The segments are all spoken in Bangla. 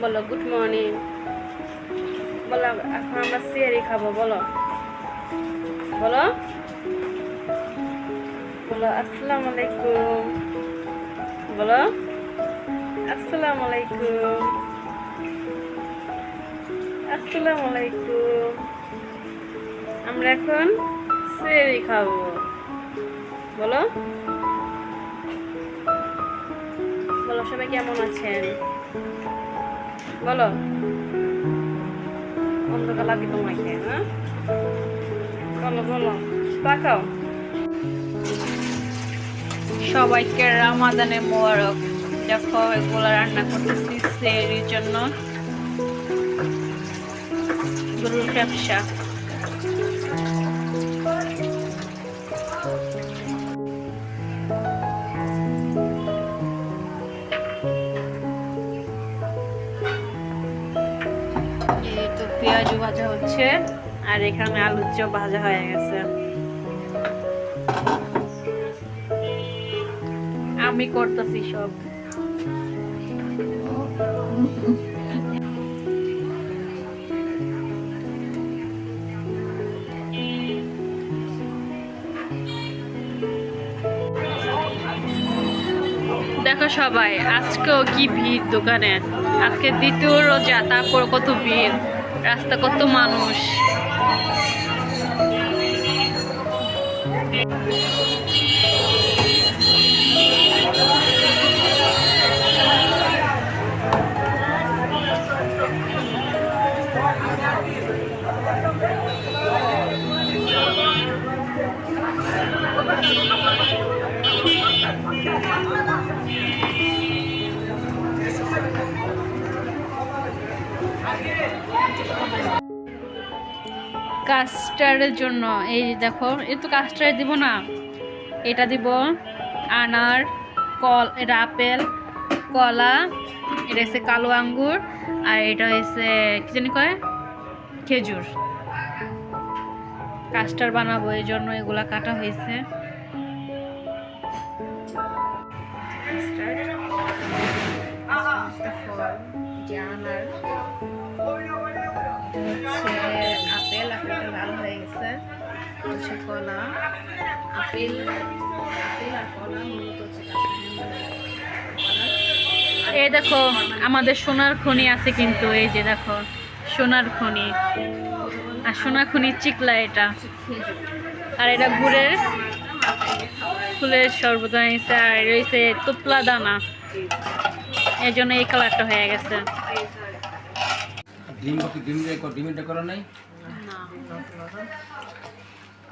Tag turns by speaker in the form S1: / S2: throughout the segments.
S1: বলো গুড মর্নিং বলো, এখন আমরা সিয়ারি খাব, বলো। বলো। বলো, আসসালামু আলাইকুম। বলো। আসসালামু আলাইকুম। আসসালামু আলাইকুম। আমরা এখন সিয়ারি খাব। বলো। বলো, সবাই কেমন আছেন? বলো। অন্ধকার লাগে তোমাকে হ্যাঁ? বলো বলো। তাকাও। সবাইকে রামাদানে মোবারক। দেখো, এগুলো রান্না করতেছি সেরির জন্য গরুর ব্যবসা। পেঁয়াজ ভাজা হচ্ছে। আর এখানে আলুর চপ ভাজা হয়ে গেছে। আমি করতেছি সব। দেখো সবাই, আজকেও কি ভিড় দোকানে? আজকে দ্বিতীয় রোজা, তারপর কত ভিড়? রাস্তা কত মানুষ কাস্টার্ডের জন্য এই দেখো এই তো কাস্টার্ড দিব না। এটা দিব আনার কল এটা আপেল কলা এটা হচ্ছে কালো আঙ্গুর আর এটা হচ্ছে কি জানি কয়? খেজুর। কাস্টার বানাবো এই জন্য এগুলা কাটা হয়েছে। হচ্ছে কলা আপেল আপেল আর কলা মূলত হচ্ছে এই দেখো আমাদের সোনার খনি আছে কিন্তু এই যে দেখো সোনার খনি। আর সোনার খনির চিকলা এটা। আর এটা গুড়ের ফুলের শরবত নিয়েছে আর রয়েছে তুপলা দানা। এই জন্য এই কালারটা হয়ে গেছে।
S2: ডিম ডিম দিয়ে ডিমটা করো নাই?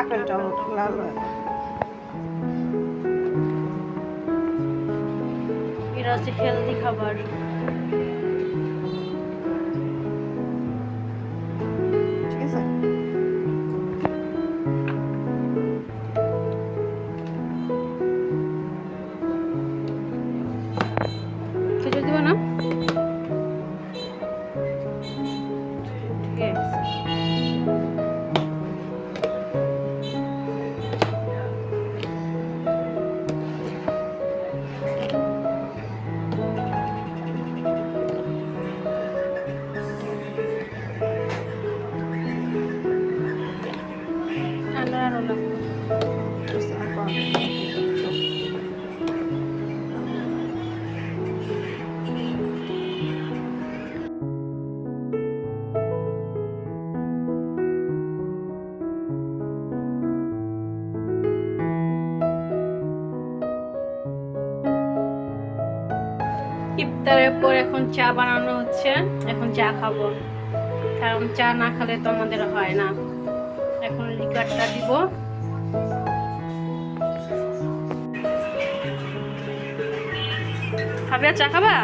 S3: আপেলটা লাল।
S1: এটা হচ্ছে হেলদি খাবার। ইফতারের পর এখন চা বানানো হচ্ছে, এখন চা খাব। কারণ চা না খেলে তো আমাদের হয় না। এখন লিকারটা দিব। খাবে চা খাবা?